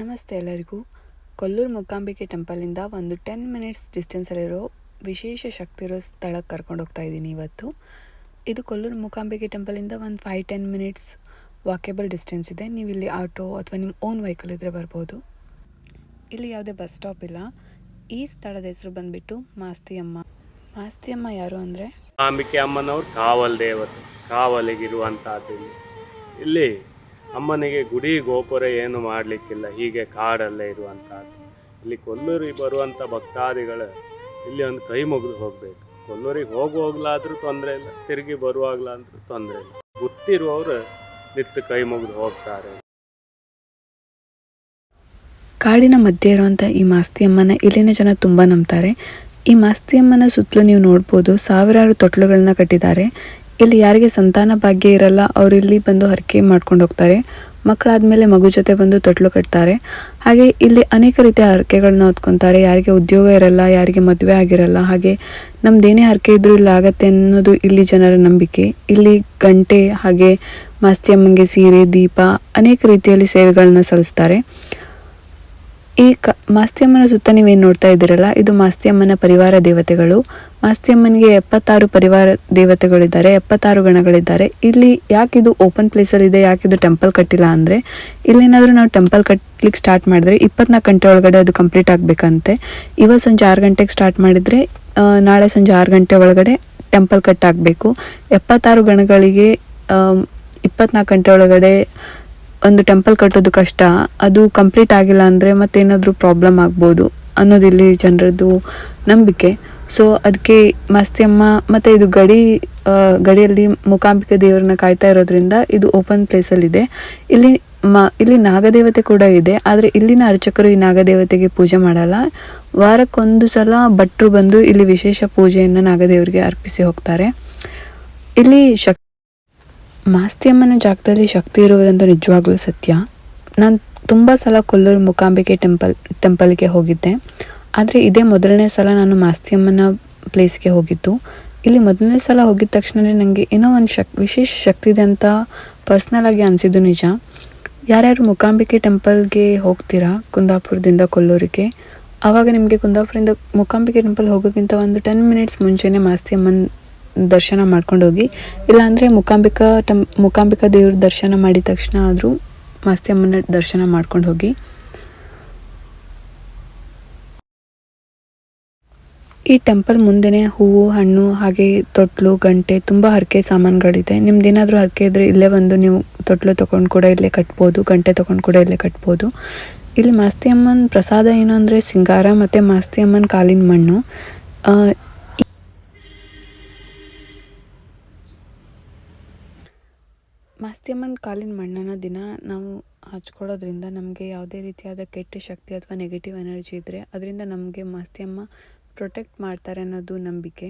ನಮಸ್ತೆ ಎಲ್ಲರಿಗೂ. ಕೊಲ್ಲೂರು ಮೂಕಾಂಬಿಕೆ ಟೆಂಪಲಿಂದ ಒಂದು ಟೆನ್ ಮಿನಿಟ್ಸ್ ಡಿಸ್ಟೆನ್ಸಲ್ಲಿರೋ ವಿಶೇಷ ಶಕ್ತಿ ಇರೋ ಸ್ಥಳಕ್ಕೆ ಕರ್ಕೊಂಡು ಹೋಗ್ತಾ ಇದ್ದೀನಿ ಇವತ್ತು. ಇದು ಕೊಲ್ಲೂರು ಮೂಕಾಂಬಿಕೆ ಟೆಂಪಲಿಂದ ಒಂದು five ten minutes walkable distance ಇದೆ. ನೀವು ಇಲ್ಲಿ ಆಟೋ ಅಥವಾ ನಿಮ್ಮ ಓನ್ ವೆಹಿಕಲ್ ಇದ್ದರೆ ಬರ್ಬೋದು. ಇಲ್ಲಿ ಯಾವುದೇ ಬಸ್ ಸ್ಟಾಪ್ ಇಲ್ಲ. ಈ ಸ್ಥಳದ ಹೆಸರು ಬಂದುಬಿಟ್ಟು ಮಾಸ್ತಿಯಮ್ಮ. ಮಾಸ್ತಿಯಮ್ಮ ಯಾರು ಅಂದರೆ? ಅಂಬಿಕೆ ಅಮ್ಮನವ್ರು ಕಾವಲ್ ದೇವರು. ಕಾವಲಿಗಿರುವಂತಹದ್ದು ಇಲ್ಲಿ. ಇಲ್ಲಿ ಅಮ್ಮನಿಗೆ ಗುಡಿ ಗೋಪುರ ಏನು ಮಾಡಲಿಕ್ಕಿಲ್ಲ, ಹೀಗೆ ಕಾಡಲ್ಲೇ ಇರುವಂಥದ್ದು ಇಲ್ಲಿ ಕೊಲ್ಲೂರಿಗೆ ಬರುವಂಥ ಭಕ್ತಾದಿಗಳು ಇಲ್ಲಿ ಒಂದು ಕೈ ಮುಗಿದು ಹೋಗಬೇಕು. ಕೊಲ್ಲೂರಿಗೆ ಹೋಗುವಾಗ್ಲಾದ್ರೂ ತೊಂದರೆ ಇಲ್ಲ, ತಿರುಗಿ ಬರುವಾಗ್ಲಾದ್ರೂ ತೊಂದರೆ ಇಲ್ಲ. ಗೊತ್ತಿರುವವರು ನಿತ್ತು ಕೈ ಮುಗಿದು ಹೋಗ್ತಾರೆ. ಕಾಡಿನ ಮಧ್ಯೆ ಇರುವಂಥ ಈ ಮಾಸ್ತಿಯಮ್ಮನ ಇಲ್ಲಿನ ಜನ ತುಂಬ ನಂಬ್ತಾರೆ. ಈ ಮಾಸ್ತಿಯಮ್ಮನ ಸುತ್ತಲೂ ನೀವು ನೋಡ್ಬೋದು ಸಾವಿರಾರು ತೊಟ್ಲುಗಳನ್ನ ಕಟ್ಟಿದ್ದಾರೆ. ಇಲ್ಲಿ ಯಾರಿಗೆ ಸಂತಾನ ಭಾಗ್ಯ ಇರಲ್ಲ, ಅವ್ರು ಇಲ್ಲಿ ಬಂದು ಹರಕೆ ಮಾಡ್ಕೊಂಡು ಹೋಗ್ತಾರೆ. ಮಕ್ಕಳಾದ್ಮೇಲೆ ಮಗು ಜೊತೆ ಬಂದು ತೊಟ್ಲು ಕಟ್ತಾರೆ. ಹಾಗೆ ಇಲ್ಲಿ ಅನೇಕ ರೀತಿಯ ಹರಕೆಗಳನ್ನ ಹೊತ್ಕೊತಾರೆ. ಯಾರಿಗೆ ಉದ್ಯೋಗ ಇರಲ್ಲ, ಯಾರಿಗೆ ಮದುವೆ ಆಗಿರಲ್ಲ, ಹಾಗೆ ನಮ್ದೇನೇ ಹರಕೆ ಇದ್ರೂ ಇಲ್ಲಿ ಆಗತ್ತೆ ಅನ್ನೋದು ಇಲ್ಲಿ ಜನರ ನಂಬಿಕೆ. ಇಲ್ಲಿ ಗಂಟೆ, ಹಾಗೆ ಮಾಸ್ತಿಯಮ್ಮಂಗೆ ಸೀರೆ, ದೀಪ ಅನೇಕ ರೀತಿಯಲ್ಲಿ ಸೇವೆಗಳನ್ನ ಸಲ್ಲಿಸ್ತಾರೆ. ಈ ಕ, ಮಾಸ್ತಿಯಮ್ಮನ ಸುತ್ತ ನೀವೇನು ನೋಡ್ತಾ ಇದ್ದೀರಲ್ಲ, ಇದು ಮಾಸ್ತಿಯಮ್ಮನ ಪರಿವಾರ ದೇವತೆಗಳು. ಮಾಸ್ತಿಯಮ್ಮನಿಗೆ ಎಪ್ಪತ್ತಾರು ಪರಿವಾರ ದೇವತೆಗಳಿದ್ದಾರೆ, ಎಪ್ಪತ್ತಾರು ಗಣಗಳಿದ್ದಾರೆ. ಇಲ್ಲಿ ಯಾಕೆ ಇದು ಓಪನ್ ಪ್ಲೇಸಲ್ಲಿ ಇದೆ ಯಾಕೆ ಇದು ಟೆಂಪಲ್ ಕಟ್ಟಿಲ್ಲ ಅಂದರೆ, ಇಲ್ಲೇನಾದರೂ ನಾವು ಟೆಂಪಲ್ ಕಟ್ಲಿಕ್ಕೆ ಸ್ಟಾರ್ಟ್ ಮಾಡಿದ್ರೆ ಇಪ್ಪತ್ನಾಲ್ಕು ಗಂಟೆ ಒಳಗಡೆ ಅದು ಕಂಪ್ಲೀಟ್ ಆಗಬೇಕಂತೆ. ಇವತ್ತು ಸಂಜೆ ಆರು ಗಂಟೆಗೆ ಸ್ಟಾರ್ಟ್ ಮಾಡಿದರೆ ನಾಳೆ ಸಂಜೆ ಆರು ಗಂಟೆ ಒಳಗಡೆ ಟೆಂಪಲ್ ಕಟ್ಟಾಗಬೇಕು ಎಪ್ಪತ್ತಾರು ಗಣಗಳಿಗೆ ಇಪ್ಪತ್ನಾಲ್ಕು ಗಂಟೆ ಒಳಗಡೆ ಒಂದು ಟೆಂಪಲ್ ಕಟ್ಟೋದು ಕಷ್ಟ, ಅದು ಕಂಪ್ಲೀಟ್ ಆಗಿಲ್ಲ ಅಂದರೆ ಮತ್ತೇನಾದರೂ ಪ್ರಾಬ್ಲಮ್ ಆಗ್ಬೋದು ಅನ್ನೋದು ಇಲ್ಲಿ ಜನರದ್ದು ನಂಬಿಕೆ. ಸೊ ಅದಕ್ಕೆ ಮಾಸ್ತಿಯಮ್ಮ ಮತ್ತು ಇದು ಗಡಿ ಗಡಿಯಲ್ಲಿ ಮೂಕಾಂಬಿಕೆ ದೇವರನ್ನ ಕಾಯ್ತಾ ಇರೋದ್ರಿಂದ ಇದು ಓಪನ್ ಪ್ಲೇಸಲ್ಲಿದೆ ಇಲ್ಲಿ ಮ, ಇಲ್ಲಿ ನಾಗದೇವತೆ ಕೂಡ ಇದೆ, ಆದರೆ ಇಲ್ಲಿನ ಅರ್ಚಕರು ಈ ನಾಗದೇವತೆಗೆ ಪೂಜೆ ಮಾಡಲ್ಲ. ವಾರಕ್ಕೊಂದು ಸಲ ಭಟ್ರು ಬಂದು ಇಲ್ಲಿ ವಿಶೇಷ ಪೂಜೆಯನ್ನು ನಾಗದೇವರಿಗೆ ಅರ್ಪಿಸಿ ಹೋಗ್ತಾರೆ. ಇಲ್ಲಿ ಶಕ್ ಮಾಸ್ತಿಯಮ್ಮನ ಜಾಗದಲ್ಲಿ ಶಕ್ತಿ ಇರುವುದಂತೂ ನಿಜವಾಗ್ಲೂ ಸತ್ಯ. ನಾನು ತುಂಬ ಸಲ ಕೊಲ್ಲೂರು ಮೂಕಾಂಬಿಕೆ ಟೆಂಪಲ್, ಟೆಂಪಲ್ಗೆ ಹೋಗಿದ್ದೆ. ಆದರೆ ಇದೇ ಮೊದಲನೇ ಸಲ ನಾನು ಮಾಸ್ತಿಯಮ್ಮನ ಪ್ಲೇಸ್ಗೆ ಹೋಗಿದ್ದು. ಇಲ್ಲಿ ಮೊದಲನೇ ಸಲ ಹೋಗಿದ ತಕ್ಷಣವೇ ನನಗೆ ಏನೋ ಒಂದು ಶಕ್, ವಿಶೇಷ ಶಕ್ತಿ ಇದೆ ಅಂತ ಪರ್ಸ್ನಲ್ ಆಗಿ ಅನಿಸಿದ್ದು ನಿಜ. ಯಾರ್ಯಾರು ಮೂಕಾಂಬಿಕೆ ಟೆಂಪಲ್ಗೆ ಹೋಗ್ತೀರಾ ಕುಂದಾಪುರದಿಂದ ಕೊಲ್ಲೂರಿಗೆ? ಆವಾಗ ನಿಮಗೆ ಕುಂದಾಪುರದಿಂದ ಮೂಕಾಂಬಿಕೆ ಟೆಂಪಲ್ ಹೋಗೋಕ್ಕಿಂತ ಒಂದು ಟೆನ್ ಮಿನಿಟ್ಸ್ ಮುಂಚೆನೇ ಮಾಸ್ತಿಯಮ್ಮನ ದರ್ಶನ ಮಾಡ್ಕೊಂಡು ಹೋಗಿ ಇಲ್ಲಾಂದರೆ ಮೂಕಾಂಬಿಕಾ ಟಮ್ ಮೂಕಾಂಬಿಕಾ ದೇವ್ರ ದರ್ಶನ ಮಾಡಿದ ತಕ್ಷಣ ಆದರೂ ಮಾಸ್ತಿಯಮ್ಮನ ದರ್ಶನ ಮಾಡ್ಕೊಂಡು ಹೋಗಿ ಈ ಟೆಂಪಲ್ ಮುಂದೆನೇ ಹೂವು, ಹಣ್ಣು, ಹಾಗೆ ತೊಟ್ಲು, ಗಂಟೆ, ತುಂಬ ಹರಕೆ ಸಾಮಾನುಗಳಿದೆ. ನಿಮ್ದು ಏನಾದರೂ ಹರಕೆ ಇದ್ದರೆ ಇಲ್ಲೇ ಬಂದು ನೀವು ತೊಟ್ಲು ತೊಗೊಂಡು ಕೂಡ ಇಲ್ಲೇ ಕಟ್ಬೋದು, ಗಂಟೆ ತೊಗೊಂಡು ಕೂಡ ಇಲ್ಲೇ ಕಟ್ಬೋದು. ಇಲ್ಲಿ ಮಾಸ್ತಿ ಅಮ್ಮನ ಪ್ರಸಾದ ಏನು ಅಂದರೆ ಸಿಂಗಾರ ಮತ್ತು ಮಾಸ್ತಿಯಮ್ಮನ ಕಾಲಿನ ಮಣ್ಣು. ಮಾಸ್ತಿಯಮ್ಮನ ಕಾಲಿನ ಮಣ್ಣನ್ನು ದಿನ ನಾವು ಹಚ್ಕೊಳ್ಳೋದ್ರಿಂದ ನಮಗೆ ಯಾವುದೇ ರೀತಿಯಾದ ಕೆಟ್ಟ ಶಕ್ತಿ ಅಥವಾ ನೆಗೆಟಿವ್ ಎನರ್ಜಿ ಇದ್ದರೆ ಅದರಿಂದ ನಮಗೆ ಮಾಸ್ತಿಯಮ್ಮ ಪ್ರೊಟೆಕ್ಟ್ ಮಾಡ್ತಾರೆ ಅನ್ನೋದು ನಂಬಿಕೆ.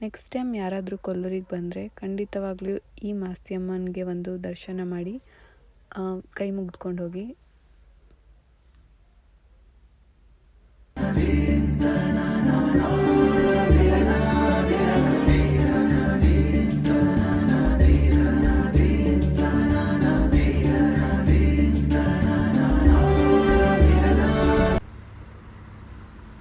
ನೆಕ್ಸ್ಟ್ ಟೈಮ್ ಯಾರಾದರೂ ಕೊಲ್ಲೂರಿಗೆ ಬಂದರೆ ಖಂಡಿತವಾಗ್ಲೂ ಈ ಮಾಸ್ತಿಯಮ್ಮನಿಗೆ ಒಂದು ದರ್ಶನ ಮಾಡಿ ಕೈ ಮುಗಿದ್ಕೊಂಡು ಹೋಗಿ.